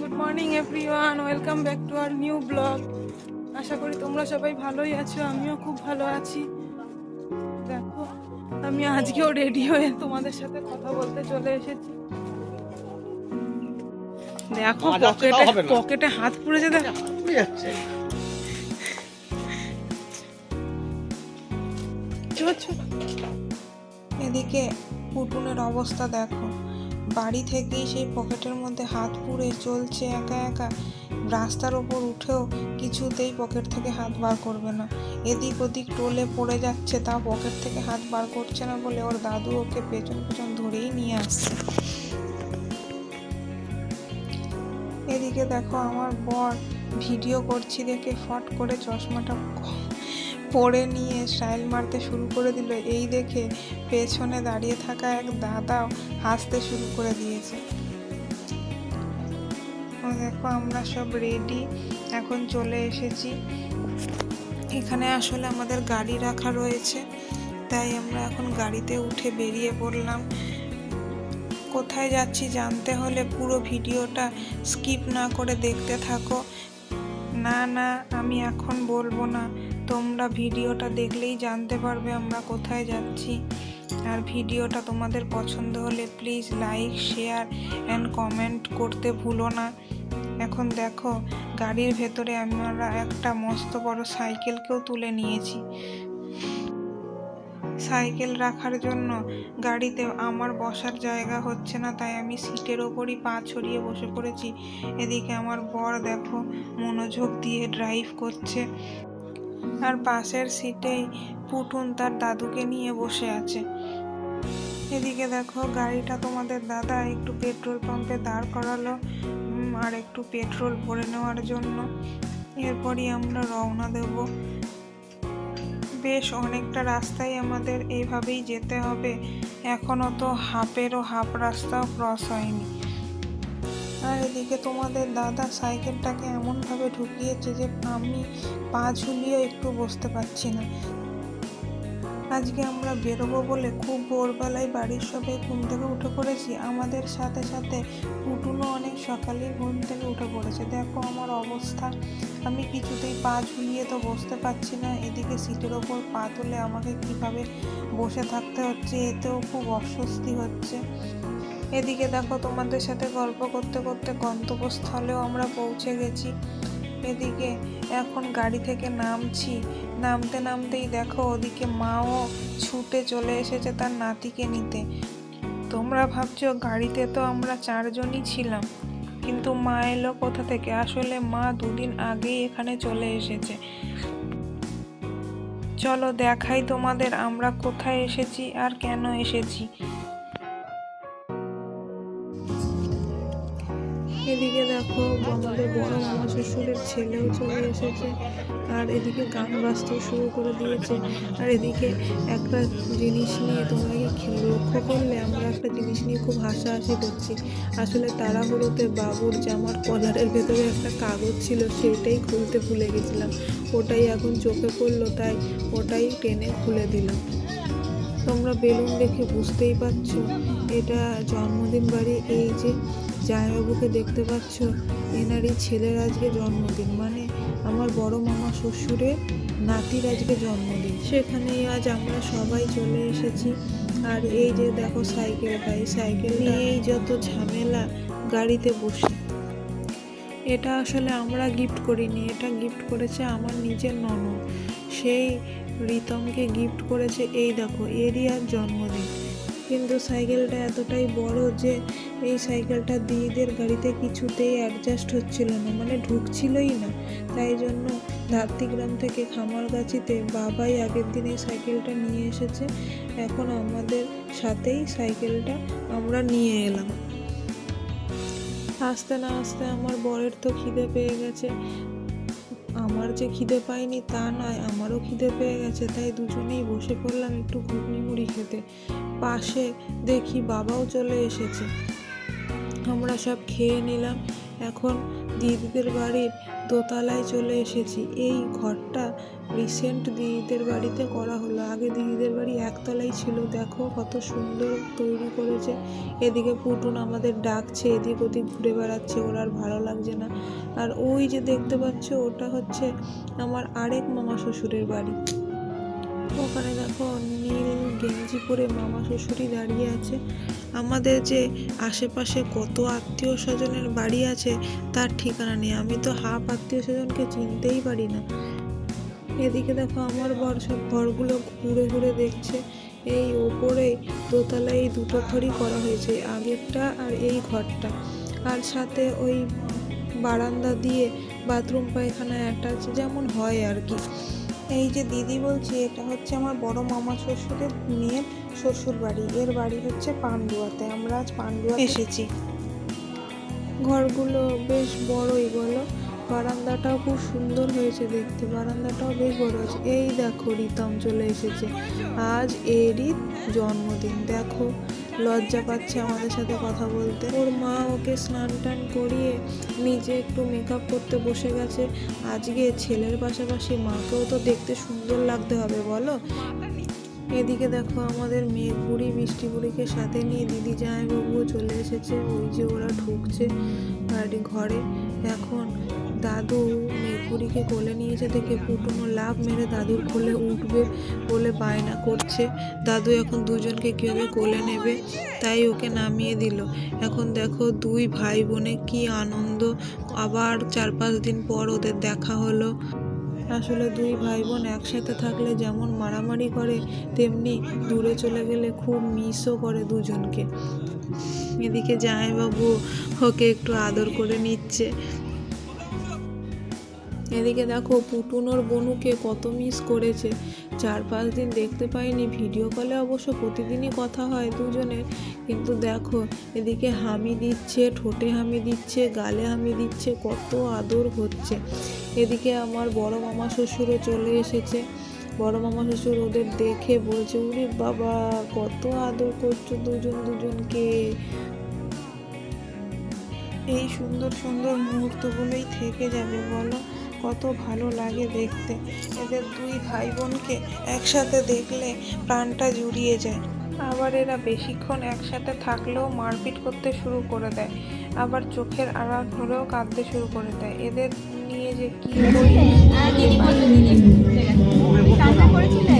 Good morning everyone welcome back to our new vlog আশা করি তোমরা সবাই ভালোই আছো আমিও খুব ভালো আছি। দেখো আমি আজকেও রেডি হয়ে তোমাদের সাথে কথা বলতে চলে এসেছি। দেখো পকেটে পকেটে হাত পুড়েছে দেখো। এদিকে পুটুনের অবস্থা দেখো। বাড়ি থেকেই সেই পকেটের মধ্যে হাত পুড়ে চলছে একা একা। রাস্তার ওপর উঠেও কিছুতেই পকেট থেকে হাত বার করবে না। এদিক ওদিক টোলে পড়ে যাচ্ছে, তা পকেট থেকে হাত বার করছে না বলে ওর দাদু ওকে পেছন পেছন ধরেই নিয়ে আসছে। এদিকে দেখো আমার বর ভিডিও করছি দেখে ফট করে চশমাটা পরে নিয়ে স্টাইল মারতে শুরু করে দিল। এই দেখে পেছনে দাঁড়িয়ে থাকা এক দাদাও হাসতে শুরু করে দিয়েছে। দেখো, আমরা সব রেডি এখন চলে এসেছি। এখানে আসলে আমাদের গাড়ি রাখা রয়েছে, তাই আমরা এখন গাড়িতে উঠে বেরিয়ে পড়লাম। কোথায় যাচ্ছি জানতে হলে পুরো ভিডিওটা স্কিপ না করে দেখতে থাকো। না না, আমি এখন বলব না। তোমরা ভিডিওটা দেখলেই জানতে পারবে আমরা কোথায় যাচ্ছি। আর ভিডিওটা তোমাদের পছন্দ হলে please like share and comment করতে ভুলো না। এখন দেখো, গাড়ির ভেতরে আমরা একটা মস্ত বড় সাইকেলকেও তুলে নিয়েছি। সাইকেল রাখার জন্য গাড়িতে আমার বসার জায়গা হচ্ছে না, তাই আমি সিটের ওপরই পা ছড়িয়ে বসে পড়েছি। এদিকে আমার বর দেখো, মনোযোগ দিয়ে ড্রাইভ করছে। আর পাশের সিটেই পুটুন তার দাদুকে নিয়ে বসে আছে। এদিকে দেখো, গাড়িটা তোমাদের দাদা একটু পেট্রোল পাম্পে দাঁড় করালো আর একটু পেট্রোল ভরে নেওয়ার জন্য। এরপরই আমরা রওনা দেব। বেশ অনেকটা রাস্তাই আমাদের এইভাবেই যেতে হবে। এখনও তো হাফেরও হাফ রাস্তাও ক্রস হয়নি। আর এদিকে তোমাদের দাদা সাইকেলটাকে এমনভাবে ঢুকিয়েছে যে আমি পা ঝুলিয়ে একটু বসতে পারছি না। আজকে আমরা বেরোবো বলে খুব ভোরবেলায় বাড়ির সবাই ঘুম থেকে উঠে পড়েছি। আমাদের সাথে সাথে পুটুনও অনেক সকালেই ঘুম থেকে উঠে পড়েছে। দেখো আমার অবস্থা। আমি কিছুতেই পা ঝুলিয়ে তো বসতে পারছি না। এদিকে সিটের ওপর পা তুলে আমাকে কীভাবে বসে থাকতে হচ্ছে, এতেও খুব অস্বস্তি হচ্ছে। এদিকে দেখো তোমাদের সাথে গল্প করতে করতে গন্তব্যস্থলেও আমরা পৌঁছে গেছি। এদিকে এখন গাড়ি থেকে নামছি। নামতে নামতেই দেখো ওদিকে মাও ছুটে চলে এসেছে তার নাতিকে নিতে। তোমরা ভাবছ গাড়িতে তো আমরা চারজনই ছিলাম, কিন্তু মা এলো কোথা থেকে? আসলে মা দুদিন আগেই এখানে চলে এসেছে। চলো দেখাই তোমাদের আমরা কোথায় এসেছি আর কেন এসেছি। আমাদের বড় মামা শ্বশুরের ছেলেও চলে এসেছে। আর এদিকে গান বাজতে শুরু করে দিয়েছে। আর এদিকে একটা জিনিস নিয়ে তোমরা কি লক্ষ্য করলে? আমরা একটা জিনিস নিয়ে খুব হাসাহাসি করছি। আসলে তাড়াহুড়োতে বাবুর জামার কলারের ভেতরে একটা কাগজ ছিল সেটাই খুলতে ভুলে গেছিলাম। ওটাই এখন চোখে পড়ল, তাই ওটাই টেনে খুলে দিলাম। তোমরা বেলুন দেখে বুঝতেই পারছ, এটা জন্মদিন বাড়ি। এই যে, জামাইবাবুকে দেখতে পাচ্ছ এনারই ছেলের আজকে জন্মদিন। মানে আমার বড় মামা শ্বশুরের নাতির আজকে জন্মদিন। সেখানেই আজ আমরা সবাই চলে এসেছি। আর এই যে দেখো সাইকেলটা এই সাইকেল নিয়েই যত ঝামেলা গাড়িতে বসে। এটা আসলে আমরা গিফট করিনি, এটা গিফট করেছে আমার নিজের ননদ। সেই রিতমকে গিফট করেছে এই দেখো, এরই আর জন্মদিন। কিন্তু সাইকেলটা এতটাই বড় যে এই সাইকেলটা দিদিদের গাড়িতে কিছুতেই অ্যাডজাস্ট হচ্ছিল না মানে ঢুকছিলই না। তাই জন্য ধাত্রিগ্রাম থেকে খামারগাছিতে বাবাই আগের দিন এই সাইকেলটা নিয়ে এসেছে। এখন আমাদের সাথেই সাইকেলটা আমরা নিয়ে এলাম। আসতে না আসতে আমার বরের তো খিদে পেয়ে গেছে। আমার যে খিদে পায়নি তা নয়, আমারও খিদে পেয়ে গেছে, তাই দুজনেই বসে পড়লাম একটু ঘুগনি মুড়ি খেতে। পাশে দেখি বাবাও চলে এসেছে। আমরা সব খেয়ে নিলাম, এখন দিদিদের বাড়ির দোতলায় চলে এসেছি। এই ঘরটা রিসেন্ট দিদিদের বাড়িতে করা হলো। আগে দিদিদের বাড়ি একতলায় ছিল। দেখো কত সুন্দর তৈরি করেছে। এদিকে পুটুন আমাদের ডাকছে, এদিক ওদিক ঘুরে বেড়াচ্ছে। ওর আর ভালো লাগছে না। আর ওই যে দেখতে পাচ্ছ, ওটা হচ্ছে আমার আরেক মামা শ্বশুরের বাড়ি। ওখানে দেখো নীল গেঞ্জি পরে মামা শ্বশুরই দাঁড়িয়ে আছে। আমাদের যে আশেপাশে কত আত্মীয় স্বজনের বাড়ি আছে, তার ঠিকানা নেই। আমি তো হাফ আত্মীয় স্বজনকে চিনতেই পারি না। এদিকে দেখো আমার বর সব ঘরগুলো ঘুরে ঘুরে দেখছে। এই ওপরে দোতলায় এই দুটো ঘরই করা হয়েছে, আগেরটা আর এই ঘরটা। আর সাথে ওই বারান্দা দিয়ে বাথরুম পায়খানা অ্যাটাচ যেমন হয় আর কি। এই যে দিদি বলছি, এটা হচ্ছে আমার বড় মামা শ্বশুরের মেয়ের শ্বশুর বাড়ি এর বাড়ি হচ্ছে পান্ডুয়াতে। আমরা আজ পান্ডুয়া এসেছি। ঘরগুলো বেশ বড়ই বলো বারান্দাটাও খুব সুন্দর হয়েছে দেখতে। বারান্দাটাও বেশ বড় হয়েছে। এই দেখো, রিতম চলে এসেছে। আজ এরই জন্মদিন। দেখো লজ্জা পাচ্ছে আমাদের সাথে কথা বলতে। ওর মা ওকে স্নান টান করিয়ে নিজে একটু মেকআপ করতে বসে গেছে। আজকে ছেলের পাশাপাশি মাকেও তো দেখতে সুন্দর লাগতে হবে, বলো? এদিকে দেখো আমাদের মেয়ে বুড়ি বৃষ্টি বুড়িকে সাথে নিয়ে দিদি জামাইবাবুও চলে এসেছে। ওই যে ওরা ঢুকছে বাড়ি ঘরে। এখন দাদু মেঘুরিকে কোলে নিয়েছে দেখে পুটুনো লাভ মেরে দাদুর কোলে উঠবে বলে বায়না করছে। দাদু এখন দুজনকে কীভাবে কোলে নেবে? তাই ওকে নামিয়ে দিল। এখন দেখো দুই ভাই বোনে কি আনন্দ। আবার চার পাঁচ দিন পর ওদের দেখা হলো। আসলে দুই ভাই বোন একসাথে থাকলে যেমন মারামারি করে, তেমনি দূরে চলে গেলে খুব মিসও করে দুজনকে। এদিকে জামাইবাবু ওকে একটু আদর করে নিচ্ছে। এদিকে দেখো পুটুনোর বনুকে কত মিস করেছে। চার পাঁচ দিন দেখতে পাইনি ভিডিও কলে অবশ্য প্রতিদিনই কথা হয় দুজনের। কিন্তু দেখো, এদিকে হামি দিচ্ছে, ঠোঁটে হামি দিচ্ছে, গালে হামি দিচ্ছে, কত আদর হচ্ছে। এদিকে আমার বড় মামা শ্বশুরও চলে এসেছে। বড় মামা শ্বশুর ওদের দেখে বলছে, উরি বাবা, কত আদর করছ দুজন দুজনকে। এই সুন্দর সুন্দর মুহূর্তগুলোই থেকে যাবে, বলো। কত ভালো লাগে দেখতে। এদের দুই ভাই বোনকে একসাথে দেখলে প্রাণটা জুড়িয়ে যায়। আবার এরা বেশিক্ষণ একসাথে থাকলেও মারপিট করতে শুরু করে দেয়। আবার চোখের আড়াল হলেও কাঁদতে শুরু করে দেয়। এদের নিয়ে যে কি করি? করেছিলে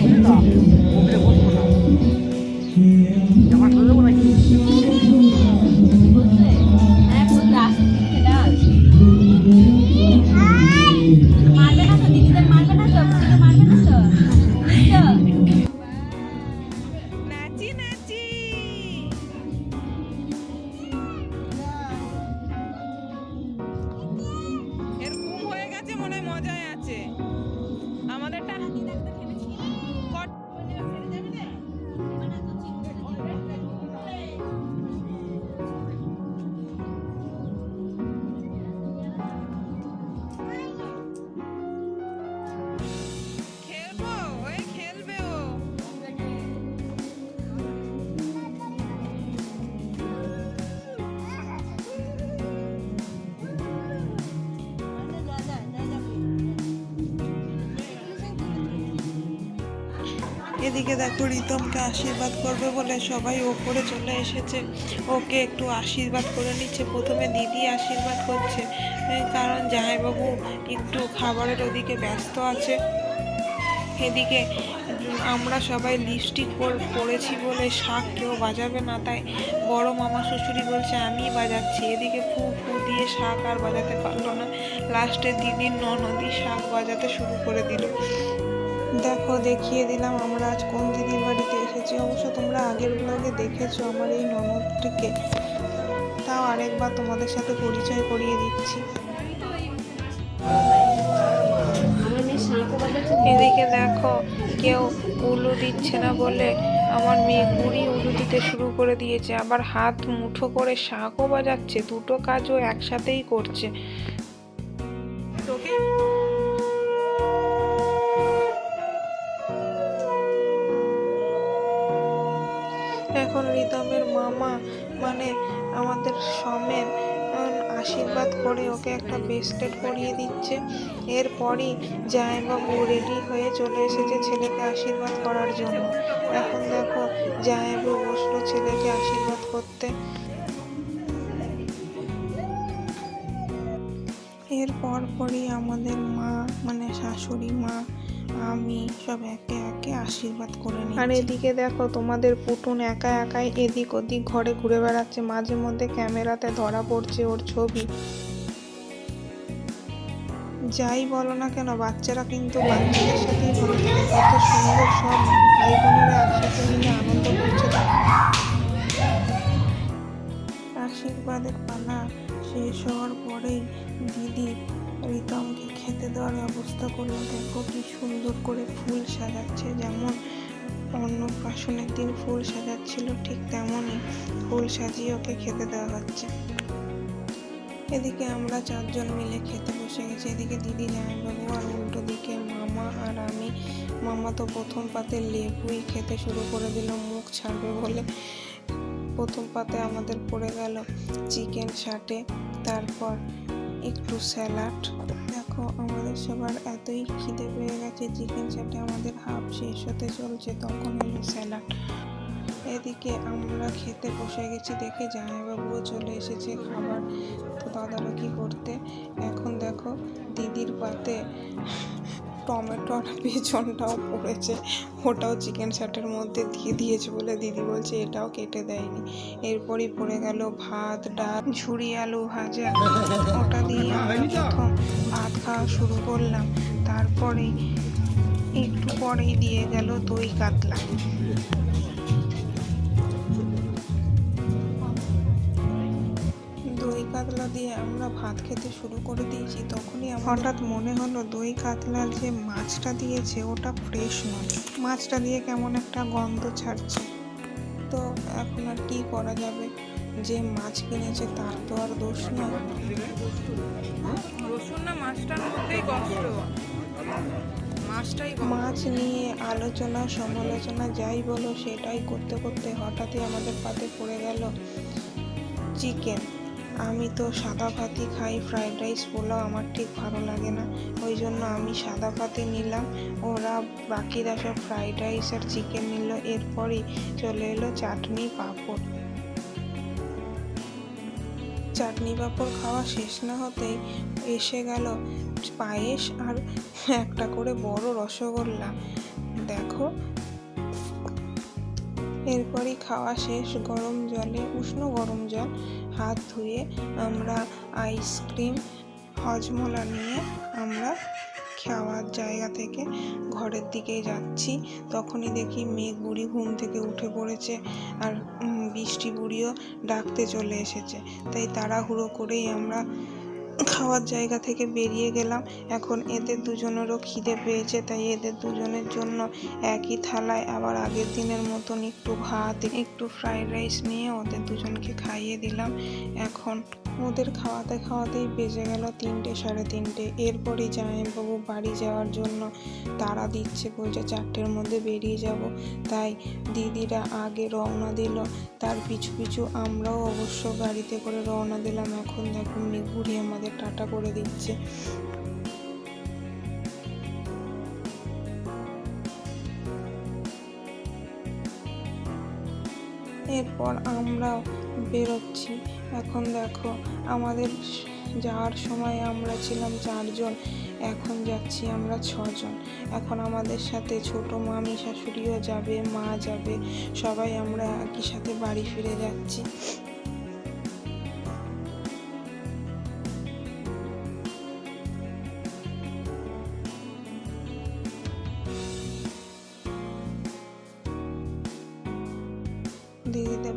এদিকে দেখো, রিতমকে আশীর্বাদ করবে বলে সবাই ওপরে চলে এসেছে। ওকে একটু আশীর্বাদ করে নিচ্ছে। প্রথমে দিদি আশীর্বাদ করছে কারণ জামাইবাবু একটু খাবারের ওদিকে ব্যস্ত আছে। এদিকে আমরা সবাই লিপস্টিক পরেছি বলে শাক কেউ বাজাবে না, তাই বড় মামা শ্বশুরি বলছে, আমি বাজাচ্ছি। এদিকে ফু ফু দিয়ে শাক আর বাজাতে পারল না। লাস্টে দিদির ননদি শাক বাজাতে শুরু করে দিল। দেখো, দেখিয়ে দিলাম আমরা আজ কোন দিদির বাড়িতে এসেছি। অবশ্য তোমরা আগের ব্লগে দেখেছ আমার এই ননদটিকে। তাও আরেকবার তোমাদের সাথে পরিচয় করিয়ে দিচ্ছি। এদিকে দেখো, কেউ উলু দিচ্ছে না বলে আমার মেয়ে বুড়ি উলু দিতে শুরু করে দিয়েছে। আবার হাত মুঠো করে শাঁখও বাজাচ্ছে, দুটো কাজও একসাথেই করছে। তোকে এখন রিতমের মামা মানে আমাদের সমের আশীর্বাদ করে ওকে একটা ব্রেসলেট পরিয়ে দিচ্ছে। এরপরই জামাইবাবু রেডি হয়ে চলে এসেছে ছেলেকে আশীর্বাদ করার জন্য। এখন দেখো জামাইবাবু বসল ছেলেকে আশীর্বাদ করতে। এর পর পরই আমাদের মা মানে শাশুড়ি মা আমি সব একে একে আশীর্বাদ করে নিই আর এদিকে দেখো, তোমাদের পুটুন একা একাই এদিক ওদিক ঘরে ঘুরে বেড়াচ্ছে। মাঝে মধ্যে ক্যামেরাতে ধরা পড়ছে ওর ছবি। যাই বলো না কেন, বাচ্চারা কিন্তু বাচ্চাদের সাথেই ভালো থাকে। কত সুন্দর সব ভাই বোনেরা একসাথে মিলে আনন্দ করছে। আশীর্বাদের পালা। শেষ হওয়ার পরেই দিদি রিতমকে খেতে দেওয়ার ব্যবস্থা করল। দেখো কি সুন্দর করে ফুল সাজাচ্ছে, যেমন অন্নপ্রাশনের দিন ফুল সাজাচ্ছিল, ঠিক তেমনই ফুল সাজিয়ে ওকে খেতে দেওয়া হচ্ছে। এদিকে আমরা চারজন মিলে খেতে বসে গেছি। এদিকে দিদি জামাইবাবু আর উল্টো দিকে মামা আর আমি। মামা তো প্রথম পাতে লেবুই খেতে শুরু করে দিল, মুখ ছাড়বে বলে প্রথম পাতে আমাদের পড়ে গেল চিকেন শাটে তারপর একটু স্যালাড। দেখো, আমাদের সবার এতই খিদে পেয়ে গেছে, চিকেন চাটে আমাদের হাফ শেষ হতে চলছে, তখন এলো স্যালাড। এদিকে আমরা খেতে বসে গেছি দেখে জামাইবাবুও চলে এসেছে খাবার। তো দাদারা কি করতে। এখন দেখো, দিদির পাতে টমেটো আর পেছনটাও পড়েছে। ওটাও চিকেন স্যাটের মধ্যে দিয়ে দিয়েছে বলে দিদি বলছে, এটাও কেটে দেয়নি। এরপরই পড়ে গেল ভাত, ডাল ঝুড়ি আলু ভাজা। ওটা দিয়ে আমি প্রথম ভাত খাওয়া শুরু করলাম। তারপরে একটু পরেই দিয়ে গেল দই কাতলা। কাতলা দিয়ে আমরা ভাত খেতে শুরু করে দিয়েছি তখনই হঠাৎ মনে হলো দই কাতলার যে মাছটা দিয়েছে ওটা ফ্রেশ নয় মাছটা দিয়ে কেমন একটা গন্ধ ছাড়ছে। তো এখন আর কি করা যাবে? যে মাছ কিনেছে তার তো আর দোষ নয় রসুন না মাছটার মধ্যেই কষ্ট। মাছ নিয়ে আলোচনা সমালোচনা যাই বলো সেটাই করতে করতে হঠাৎই আমাদের পাতে পড়ে গেল চিকেন আমি তো সাদা ভাতই খাই ফ্রাইড রাইস পোলাও আমার ঠিক ভালো লাগে না। ওই জন্য আমি সাদা ভাতই নিলাম। ওরা বাকিরা সব ফ্রাইড রাইস আর চিকেন নিল, এরপরই চলে এলো চাটনি পাঁপড়। চাটনি পাঁপড় খাওয়া শেষ না হতেই এসে গেল পায়েস আর একটা করে বড় রসগোল্লা। দেখো। এরপরই খাওয়া শেষ, গরম জলে, উষ্ণ গরম জল। হাত ধুয়ে আমরা আইসক্রিম হজমোলা নিয়ে আমরা খাওয়ার জায়গা থেকে ঘরের দিকে যাচ্ছি। তখনই দেখি মেঘ বুড়ি ঘুম থেকে উঠে পড়েছে আর বৃষ্টি বুড়িও ডাকতে চলে এসেছে। তাই তাড়াহুড়ো করেই আমরা খাওয়ার জায়গা থেকে বেরিয়ে গেলাম। এখন এদের দুজনেরও খিদে পেয়েছে, তাই এদের দুজনের জন্য একই থালায় আবার আগের দিনের মতন একটু ভাত, একটু ফ্রাইড রাইস নিয়ে ওদের দুজনকে খাইয়ে দিলাম। এখন ওদের খাওয়াতে খাওয়াতেই বেজে গেল তিনটে, সাড়ে তিনটে। এরপরই জামাইবাবু বাড়ি যাওয়ার জন্য তারা দিচ্ছে বলছে চারটের মধ্যে বেরিয়ে যাব। তাই দিদিরা আগে রওনা দিল, তার পিছু পিছু আমরাও অবশ্য গাড়িতে করে রওনা দিলাম। এখন দেখুন মেঘুরি আমাদের টাটা করে দিচ্ছে। এরপর আমরাও বেরোচ্ছি। এখন দেখো, আমাদের যাওয়ার সময় আমরা ছিলাম চারজন, এখন যাচ্ছি আমরা ছজন। এখন আমাদের সাথে ছোট মামি শাশুড়িও যাবে, মা যাবে, সবাই আমরা একই সাথে বাড়ি ফিরে যাচ্ছি।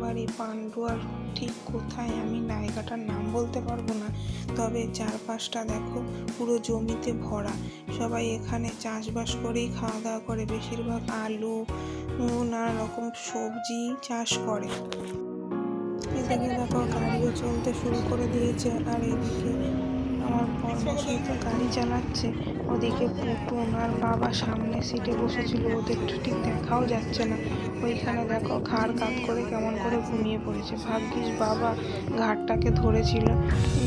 বাড়ি পান্ডুয়ার ঠিক কোথায়? আমি নায়িকাটার নাম বলতে পারব না। তবে চারপাশটা দেখো, পুরো জমিতে ভরা। সবাই এখানে চাষবাস করেই খাওয়া দাওয়া করে। বেশিরভাগ আলু, নানা রকম সবজি চাষ করে। এদিকে দেখো গাড়িও চলতে শুরু করে দিয়েছে। আর এদিকে আমার বর্মশাই তো গাড়ি চালাচ্ছে। ওদিকে পুটুন আর বাবা সামনে সিটে বসেছিল, ওদের ঠিক দেখাও যাচ্ছে না। ওইখানে দেখো ঘাড় কাত করে কেমন করে ঘুমিয়ে পড়েছে। ভাগ্যিস বাবা ঘাটটাকে ধরেছিল।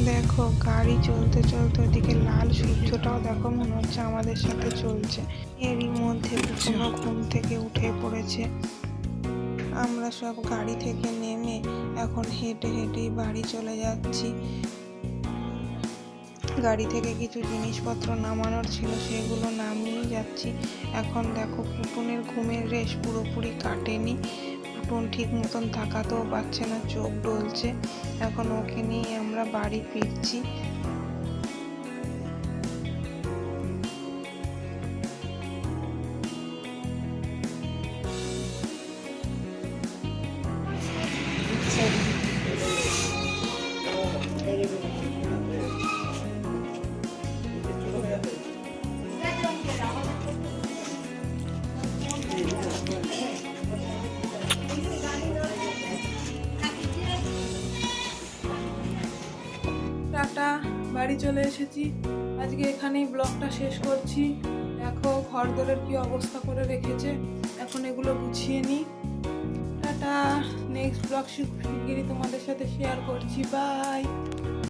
দেখো গাড়ি চলতে চলতে ওদিকে লাল সূর্যটাও দেখো মনে হচ্ছে আমাদের সাথে চলছে। এরই মধ্যে পুটুনও ঘুম থেকে উঠে পড়েছে। আমরা সব গাড়ি থেকে নেমে এখন হেঁটে হেঁটেই বাড়ি চলে যাচ্ছি। গাড়ি থেকে কিছু জিনিসপত্র নামানোর ছিল, সেগুলো নামিয়ে যাচ্ছি। এখন দেখো পুটুনের ঘুমের রেশ পুরোপুরি কাটেনি। পুটুন ঠিক মতন থাকাতেও পারছে না, চোখ ডলছে। এখন ওকে নিয়ে আমরা বাড়ি ফিরছি। চলে এসেছি। আজকে এখানেই ব্লগটা শেষ করছি। দেখো ঘর দরের কী অবস্থা করে রেখেছে। এখন এগুলো গুছিয়ে নিই। টাটা। নেক্সট ব্লগ শিগগিরই তোমাদের সাথে শেয়ার করছি। বাই